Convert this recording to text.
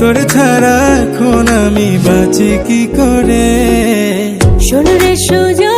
তোর ছাড়া এখন আমি বাঁচি কি করে? শোন রে সুজন